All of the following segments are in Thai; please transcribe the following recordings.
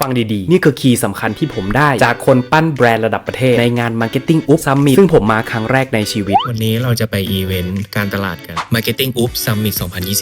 ฟังดีๆ นี่คือคีย์สำคัญที่ผมได้จากคนปั้นแบรนด์ระดับประเทศ ในงาน Marketing Up Summit ซึ่งผมมาครั้งแรกในชีวิต วันนี้เราจะไปอีเวนต์การตลาดกัน Marketing Up Summit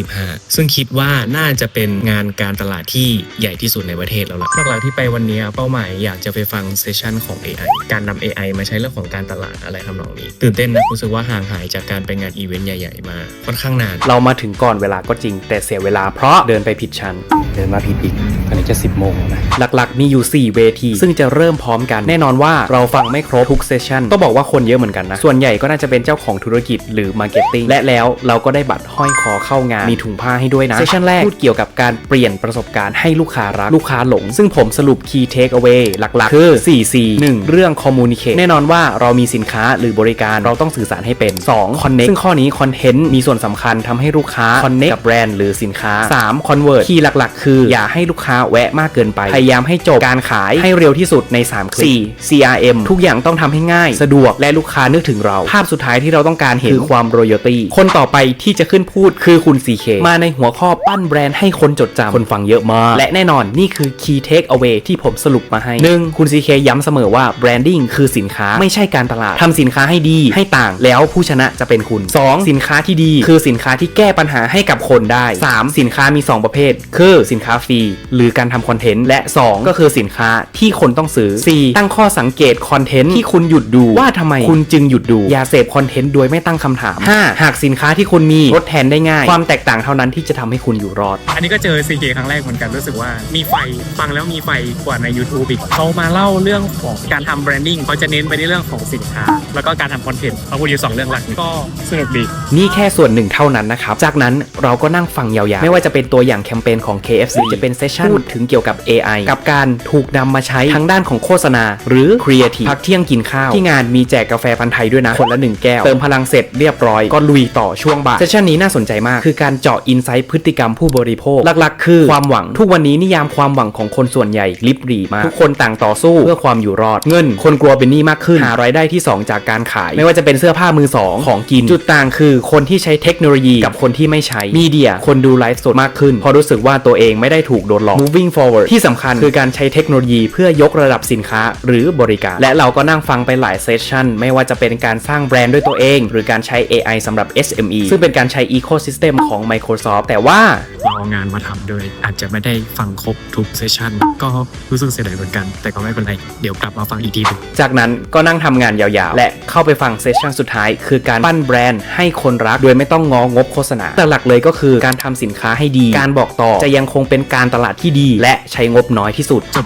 2025 ซึ่งคิดว่าน่าจะเป็นงานการตลาดที่ใหญ่ที่สุดในประเทศแล้วล่ะหลักๆที่ไปวันนี้เป้าหมายอยากจะไปฟังเซสชันของ AI การนำ AI มาใช้เรื่องของการตลาดอะไรทำนองนี้ ตื่นเต้นนะรู้สึกว่าห่างหายจากการไปงานอีเวนต์ใหญ่ๆมาค่อนข้างนานเรามาถึงก่อนเวลาก็จริง แต่เสียเวลาเพราะเดินไปผิดชั้นเดินมาผิดอีกตอนนี้จะ 10โมงแล้วนะหลักๆ มีอยู่ 4 เวที ซึ่งจะเริ่มพร้อมกัน แน่นอนว่าเราฟังไม่ครบทุกเซสชันต้องบอกว่าคนเยอะเหมือนกันนะ ส่วนใหญ่ก็น่าจะเป็นเจ้าของธุรกิจหรือมาร์เก็ตติ้งและแล้วเราก็ได้บัตรห้อยคอเข้างาน มีถุงผ้าให้ด้วยนะ เซสชันแรกพูดเกี่ยวกับการเปลี่ยนประสบการณ์ให้ลูกค้ารักลูกค้าหลง ซึ่งผมสรุป key take away หลักๆ คือ 4C 1เรื่อง communicate แน่นอนว่าเรามีสินค้าหรือบริการเราต้องสื่อสารให้เป็น 2 connect ซึ่งข้อนี้ content มีส่วนสำคัญทำให้ลูกค้า connect กับแบรนด์หรือสินค้า 3 convert คีย์หลักๆ คือ อย่าให้ลูกค้าแวะมากเกินไปพยายามให้จบการขายให้เร็วที่สุดใน 3 คลิก4 CRM ทุกอย่างต้องทำให้ง่าย สะดวกและลูกค้านึกถึงเรา ภาพสุดท้ายที่เราต้องการเห็นคือความ royalty คนต่อไปที่จะขึ้นพูดคือคุณ CK มาในหัวข้อปั้นแบรนด์ให้คนจดจำคนฟังเยอะมาก และแน่นอนนี่คือ key take away ที่ผมสรุปมาให้ 1. คุณ CK ย้ำเสมอว่า branding คือสินค้าไม่ใช่การตลาดทำสินค้าให้ดีให้ต่างแล้วผู้ชนะจะเป็นคุณ 2. สินค้าที่ดีคือสินค้าที่แก้ปัญหาให้กับคนได้ 3. สินค้ามี 2 ประเภท คือสินค้าฟรีหรือการทำคอนเทนต์และ 2ก็คือสินค้าที่คนต้องซื้อ 4. ตั้งข้อสังเกตคอนเทนต์ที่คุณหยุดดูว่าทำไมคุณจึงหยุดดู อย่าเสพคอนเทนต์โดยไม่ตั้งคำถาม 5. หากสินค้าที่คุณมีทดแทนได้ง่าย ความแตกต่างเท่านั้นที่จะทำให้คุณอยู่รอด อันนี้ก็เจอ CK ครั้งแรกเหมือนกันรู้สึกว่ามีไฟฟังแล้วมีไฟกว่าใน YouTube อีกเขามาเล่าเรื่องของการทำแบรนดิ้งเขาจะเน้นไปในเรื่องของสินค้า แล้วก็การทำคอนเทนต์เขาพูดอยู่สองเรื่องหลักก็สนุกดีนี่แค่ส่วนหนึ่งเท่านั้นนะครับ จากนั้นเราก็นั่งฟังยาวๆ ไม่ว่าจะเป็นตัวอย่างแคมเปญของ KFC จะเป็นเซสชั่นพูดถึงเกี่ยวกับ AI กับการถูกนำมาใช้ทางด้านของโฆษณา หรือ Creative พักเที่ยงกินข้าว ที่งานมีแจกกาแฟพันธ์ไทยด้วยนะ คนละหนึ่งแก้ว เติมพลังเสร็จเรียบร้อย ก็ลุยต่อช่วงบ่ายเซสชั่นนี้น่าสนใจมาก คือการเจาะอินไซต์พฤติกรรมผู้บริโภค หลักๆ คือความหวังทุกวันนี้นิยามความหวังของคนส่วนใหญ่ลิบหรี่มากทุกคนต่างต่อสู้เพื่อความอยู่รอดเงิน คนกลัวเป็นหนี้มากขึ้นหารายได้ที่ 2 จากการขาย ไม่ว่าจะเป็นเสื้อผ้ามือสองของกินจุดต่างคือคนที่ใช้เทคโนโลยีกับคนที่ไม่ใช้มีเดีย คนดูไลฟ์สดมากขึ้นเพราะรู้สึกว่าตัวเองไม่ได้ถูกโดนหลอก moving forward ที่สำคัญคือการใช้เทคโนโลยีเพื่อยกระดับสินค้าหรือบริการ และเราก็นั่งฟังไปหลายเซสชั่นไม่ว่าจะเป็นการสร้างแบรนด์ด้วยตัวเอง หรือการใช้ AI สำหรับ SME ซึ่งเป็นการใช้ ecosystem ของ Microsoft แต่ว่าเราเอางานมาทำโดยอาจจะไม่ได้ฟังครบทุกเซสชันก็รู้สึกเสียดายเหมือนกัน แต่ก็ไม่เป็นไร เดี๋ยวกลับมาฟังอีกทีหนึงจากนั้นก็นั่งทำงานยาวๆ และเข้าไปฟังเซสชั่นสุดท้าย คือการปั้นแบรนด์ให้คนรักโดยไม่ต้องงองบโฆษณาแต่หลักเลยก็คือการทำสินค้าให้ดี การบอกต่อจะยังคงเป็นการตลาดที่ดี และใช้งบน้อยที่สุดจบ